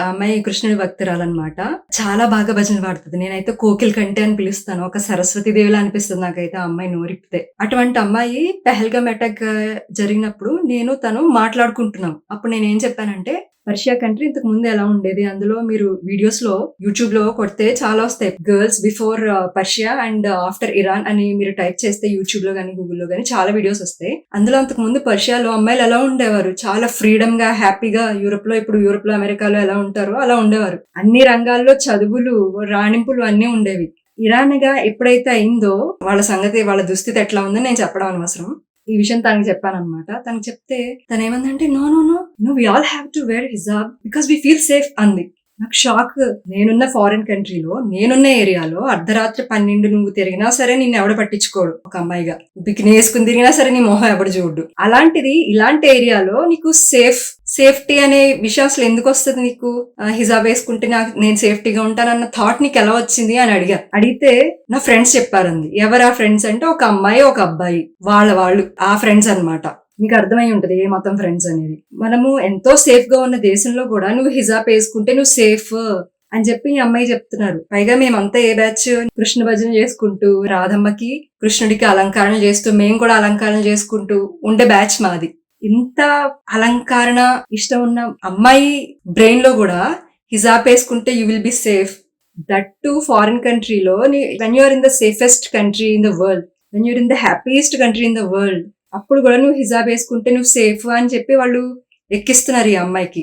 అమ్మాయి కృష్ణుడి భక్తురాలన్నమాట. చాలా బాగా భజన పాడుతుంది. నేనైతే కోకిల్ కంటే అని పిలుస్తాను. ఒక సరస్వతి దేవిలా అనిపిస్తుంది నాకైతే ఆ అమ్మాయి నోరిప్పితే. అటువంటి అమ్మాయి పెహల్గామ్ అటాక్ జరిగినప్పుడు నేను తను మాట్లాడుకుంటున్నాం. అప్పుడు నేను ఏం చెప్పానంటే పర్షియా కంట్రీ ఇంతకు ముందు ఎలా ఉండేది? అందులో మీరు వీడియోస్లో యూట్యూబ్లో కొడితే చాలా వస్తాయి. Girls before Persia and after Iran అని మీరు టైప్ చేస్తే యూట్యూబ్లో కానీ గూగుల్లో కానీ చాలా వీడియోస్ వస్తాయి. అందులో అంతకు ముందు పర్షియాలో అమ్మాయిలు ఎలా ఉండేవారు? చాలా ఫ్రీడమ్గా హ్యాపీగా యూరోప్లో ఇప్పుడు యూరోప్లో అమెరికాలో ఎలా ఉంటారో అలా ఉండేవారు. అన్ని రంగాల్లో చదువులు రాణింపులు అన్ని ఉండేవి. ఇరాన్గా ఎప్పుడైతే అయిందో వాళ్ళ సంగతి వాళ్ళ దుస్థితి ఎట్లా ఉందో నేను చెప్పడం అనవసరం. ఈ విషయం తనకి చెప్పాను అనమాట తనకి చెప్తే తను ఏమందంటే no no no no we all have to wear hijab because we feel safe అంది. నాకు షాక్ నేనున్న ఫారిన్ కంట్రీలో నేనున్న ఏరియాలో అర్ధరాత్రి పన్నెండు నువ్వు తిరిగినా సరే నిన్ను ఎవడ పట్టించుకోడు ఒక అమ్మాయిగా. బిక్ని వేసుకుని తిరిగినా సరే నీ మొహం ఎవడు చూడు అలాంటిది ఇలాంటి ఏరియాలో నీకు సేఫ్ సేఫ్టీ అనే విషయం అసలు ఎందుకు వస్తుంది నీకు? హిజాబ్ వేసుకుంటే నాకు నేను సేఫ్టీగా ఉంటానన్న థాట్ నీకు ఎలా వచ్చింది అని అడిగా. అడిగితే నా ఫ్రెండ్స్ చెప్పారంది. ఎవరు ఆ ఫ్రెండ్స్ అంటే ఒక అమ్మాయి ఒక అబ్బాయి. వాళ్ళ వాళ్ళు ఆ ఫ్రెండ్స్ అన్నమాట. మీకు అర్థమై ఉంటది ఏ మతం ఫ్రెండ్స్ అనేది. మనము ఎంతో సేఫ్గా ఉన్న దేశంలో కూడా నువ్వు హిజాబ్ వేసుకుంటే నువ్వు సేఫ్ అని చెప్పి ఈ అమ్మాయి చెప్తున్నారు. పైగా మేమంతా ఏ బ్యాచ్ కృష్ణ భజన చేసుకుంటూ రాధమ్మకి కృష్ణుడికి అలంకరణ చేస్తూ మేము కూడా అలంకరణ చేసుకుంటూ ఉండే బ్యాచ్ మాది. ఇంత అలంకరణ ఇష్టం ఉన్న అమ్మాయి బ్రెయిన్లో కూడా హిజాబ్ వేసుకుంటే you will be safe that to foreign కంట్రీలో when you're in the safest country in the world when you're in the happiest country in the world అప్పుడు కూడా నువ్వు హిజాబ్ వేసుకుంటే నువ్వు సేఫ్ అని చెప్పి వాళ్ళు ఎక్కిస్తున్నారు ఈ అమ్మాయికి.